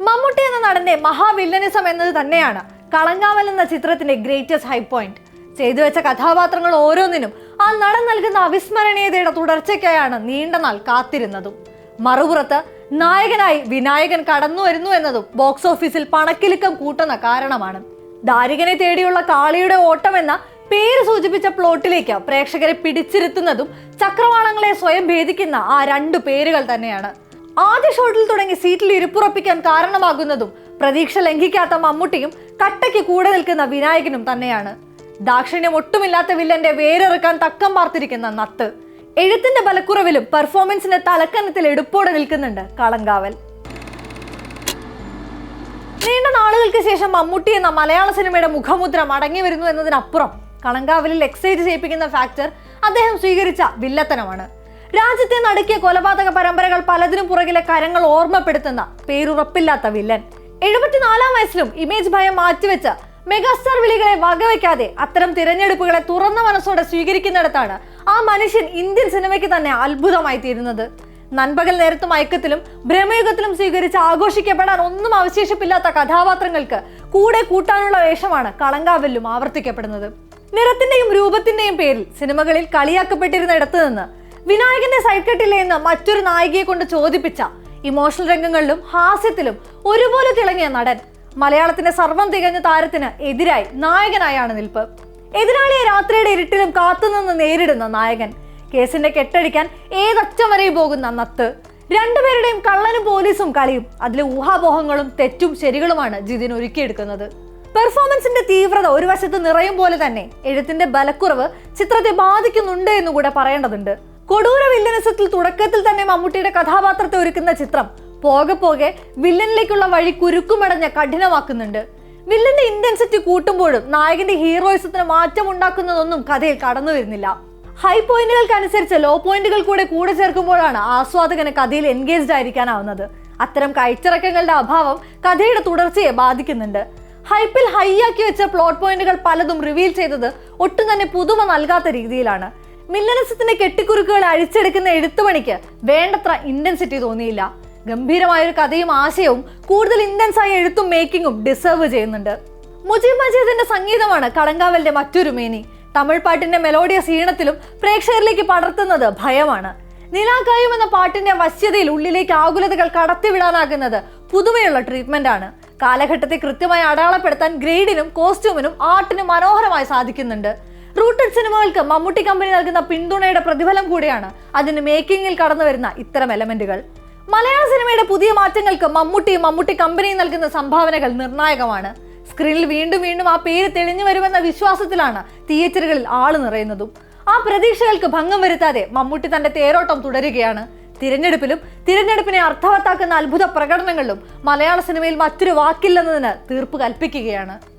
മമ്മൂട്ടി എന്ന നടന്റെ മഹാവില്ലനിസം എന്നത് തന്നെയാണ്. കളങ്കാവൽ എന്ന ചിത്രത്തിന്റെ ഗ്രേറ്റസ്റ്റ് ഹൈ പോയിന്റ് ചെയ്തു വെച്ച കഥാപാത്രങ്ങൾ ഓരോന്നിനും ആ നടൻ നൽകുന്ന അവിസ്മരണീയതയുടെ തുടർച്ചയ്ക്കായാണ് നീണ്ട നാൾ കാത്തിരുന്നതും. മറുപുറത്ത് നായകനായി വിനായകൻ കടന്നു വരുന്നു എന്നതും ബോക്സ് ഓഫീസിൽ പണക്കിലുക്കം കൂട്ടുന്ന കാരണമാണ്. ദാരികനെ തേടിയുള്ള കാളിയുടെ ഓട്ടം എന്ന പേര് സൂചിപ്പിച്ച പ്ലോട്ടിലേക്ക് പ്രേക്ഷകരെ പിടിച്ചിരുത്തുന്നതും ചക്രവാളങ്ങളെ സ്വയം ഭേദിക്കുന്ന ആ രണ്ടു പേരുകൾ തന്നെയാണ്. ആദ്യ ഷോട്ടിൽ തുടങ്ങി സീറ്റിൽ ഇരുപ്പുറപ്പിക്കാൻ കാരണമാകുന്നതും പ്രതീക്ഷ ലംഘിക്കാത്ത മമ്മൂട്ടിയും കട്ടയ്ക്ക് കൂടെ നിൽക്കുന്ന വിനായകനും തന്നെയാണ്. ദാക്ഷിണ്യം ഒട്ടുമില്ലാത്ത വില്ലന്റെ വേരെറുക്കാൻ തക്കം പാർത്തിരിക്കുന്ന നത്ത്. എഴുത്തിന്റെ ബലക്കുറവിലും പെർഫോമൻസിന്റെ തലക്കനത്തിൽ എടുപ്പോടെ നിൽക്കുന്നുണ്ട് കളങ്കാവൽ. നീണ്ട നാളുകൾക്ക് ശേഷം മമ്മൂട്ടി എന്ന മലയാള സിനിമയുടെ മുഖമുദ്ര മടങ്ങി വരുന്നു എന്നതിനപ്പുറം കളങ്കാവലിൽ എക്സൈറ്റ് ചെയ്യിപ്പിക്കുന്ന ഫാക്ടർ അദ്ദേഹം സ്വീകരിച്ച വില്ലത്തനമാണ്. രാജ്യത്തെ നടുക്കിയ കൊലപാതക പരമ്പരകൾ പലതിനും പുറകിലെ കരങ്ങൾ ഓർമ്മപ്പെടുത്തുന്ന പേരുറപ്പില്ലാത്ത വില്ലൻ. എഴുപത്തിനാലാം വയസ്സിലും ഇമേജ് ഭയം മാറ്റിവെച്ച് മെഗാസ്റ്റാർ വിളികളെ വകവയ്ക്കാതെ അത്തരം തിരഞ്ഞെടുപ്പുകളെ തുറന്ന മനസ്സോടെ സ്വീകരിക്കുന്നിടത്താണ് ആ മനുഷ്യൻ ഇന്ത്യൻ സിനിമയ്ക്ക് തന്നെ അത്ഭുതമായി തീരുന്നത്. നൻപകൽ നേരത്തും മയക്കത്തിലും ഭ്രമയുഗത്തിലും സ്വീകരിച്ച് ആഘോഷിക്കപ്പെടാൻ ഒന്നും അവശേഷിപ്പില്ലാത്ത കഥാപാത്രങ്ങൾക്ക് കൂടെ കൂട്ടാനുള്ള വേഷമാണ് കളങ്കാവലിലും ആവർത്തിക്കപ്പെടുന്നത്. നിറത്തിന്റെയും രൂപത്തിന്റെയും പേരിൽ സിനിമകളിൽ കളിയാക്കപ്പെട്ടിരുന്ന നിന്ന് വിനായകന്റെ സൈഡ് കട്ടില്ലേ എന്ന് മറ്റൊരു നായികയെ കൊണ്ട് ചോദിപ്പിച്ച ഇമോഷണൽ രംഗങ്ങളിലും ഹാസ്യത്തിലും ഒരുപോലെ തിളങ്ങിയ നടൻ. മലയാളത്തിന്റെ സർവം തികഞ്ഞ താരത്തിന് എതിരായി നായകനായാണ് നിൽപ്പ്. എതിരാളിയെ രാത്രിയുടെ ഇരുട്ടിലും കാത്തുനിന്ന് നേരിടുന്ന നായകൻ. കേസിന്റെ കെട്ടടിക്കാൻ ഏതറ്റം വരെയും പോകുന്ന നത്ത്. രണ്ടുപേരുടെയും കള്ളനും പോലീസും കളിയും അതിലെ ഊഹാപോഹങ്ങളും തെറ്റും ശരികളുമാണ് ജിതിൻ ഒരുക്കിയെടുക്കുന്നത്. പെർഫോമൻസിന്റെ തീവ്രത ഒരു വശത്ത് നിറയും പോലെ തന്നെ എഴുത്തിന്റെ ബലക്കുറവ് ചിത്രത്തെ ബാധിക്കുന്നുണ്ട് എന്നുകൂടെ പറയേണ്ടതുണ്ട്. കൊടൂര വില്ലനസത്തിൽ തുടക്കത്തിൽ തന്നെ മമ്മൂട്ടിയുടെ കഥാപാത്രത്തെ ഒരുക്കുന്ന ചിത്രം. പോകെ പോകെ വില്ലനിലേക്കുള്ള വഴി കുരുക്കുമടഞ്ഞ് കഠിനമാക്കുന്നുണ്ട്. വില്ലന്റെ ഇന്റൻസിറ്റി കൂട്ടുമ്പോഴും നായകന്റെ ഹീറോയിസത്തിന് മാറ്റം ഉണ്ടാക്കുന്നതൊന്നും കഥയിൽ കടന്നു വരുന്നില്ല. ഹൈ പോയിന്റുകൾക്ക് അനുസരിച്ച് ലോ പോയിന്റുകൾ കൂടെ കൂടെ ചേർക്കുമ്പോഴാണ് ആസ്വാദകന് കഥയിൽ എൻഗേജ്ഡ് ആയിരിക്കാനാവുന്നത്. അത്തരം കയറ്റിറക്കങ്ങളുടെ അഭാവം കഥയുടെ തുടർച്ചയെ ബാധിക്കുന്നുണ്ട്. ഹൈപ്പിൽ ഹൈ ആക്കി വെച്ച പ്ലോട്ട് പോയിന്റുകൾ പലതും റിവീൽ ചെയ്തത് ഒട്ടും തന്നെ പുതുമ നൽകാത്ത രീതിയിലാണ്. മില്ലനസത്തിന്റെ കെട്ടിക്കുറുക്കുകൾ അഴിച്ചെടുക്കുന്ന എഴുത്തുപണിക്ക് വേണ്ടത്ര ഇന്റൻസിറ്റി തോന്നിയില്ല. ഗംഭീരമായ ഒരു കഥയും ആശയവും കൂടുതൽ ഇന്റൻസ് ആയ എഴുത്തും മേക്കിങ്ങും ഡിസേർവ് ചെയ്യുന്നുണ്ട്. മുജീബ് മജീദിന്റെ സംഗീതമാണ് കടങ്കാവലിന്റെ മറ്റൊരു മേനി. തമിഴ് പാട്ടിന്റെ മെലോഡിയസ് ഈണത്തിലും പ്രേക്ഷകരിലേക്ക് പടർത്തുന്നത് ഭയമാണ്. നിലാകായും എന്ന പാട്ടിന്റെ വശ്യതയിൽ ഉള്ളിലേക്ക് ആകുലതകൾ കടത്തിവിടാനാകുന്നത് പുതുമയുള്ള ട്രീറ്റ്മെന്റ് ആണ്. കാലഘട്ടത്തെ കൃത്യമായി അടയാളപ്പെടുത്താൻ ഗ്രേഡിനും കോസ്റ്റ്യൂമിനും ആർട്ടിനും മനോഹരമായി സാധിക്കുന്നുണ്ട്. റൂട്ടഡ് സിനിമകൾക്ക് മമ്മൂട്ടി കമ്പനി നൽകുന്ന പിന്തുണയുടെ പ്രതിഫലം കൂടിയാണ് അതിന് മേക്കിങ്ങിൽ കടന്നു വരുന്ന ഇത്തരം എലമെന്റുകൾ. മലയാള സിനിമയുടെ പുതിയ മാറ്റങ്ങൾക്ക് മമ്മൂട്ടിയും മമ്മൂട്ടി കമ്പനിയും നൽകുന്ന സംഭാവനകൾ നിർണായകമാണ്. സ്ക്രീനിൽ വീണ്ടും വീണ്ടും ആ പേര് തെളിഞ്ഞു വരുമെന്ന വിശ്വാസത്തിലാണ് തിയേറ്ററുകളിൽ ആൾ നിറയുന്നതും. ആ പ്രതീക്ഷകൾക്ക് ഭംഗം വരുത്താതെ മമ്മൂട്ടി തന്റെ തേരോട്ടം തുടരുകയാണ്. തിരഞ്ഞെടുപ്പിലും തിരഞ്ഞെടുപ്പിനെ അർത്ഥവത്താക്കുന്ന അത്ഭുത പ്രകടനങ്ങളിലും മലയാള സിനിമയിൽ മറ്റൊരു വാക്കില്ലെന്നതിന് തീർപ്പ് കൽപ്പിക്കുകയാണ്.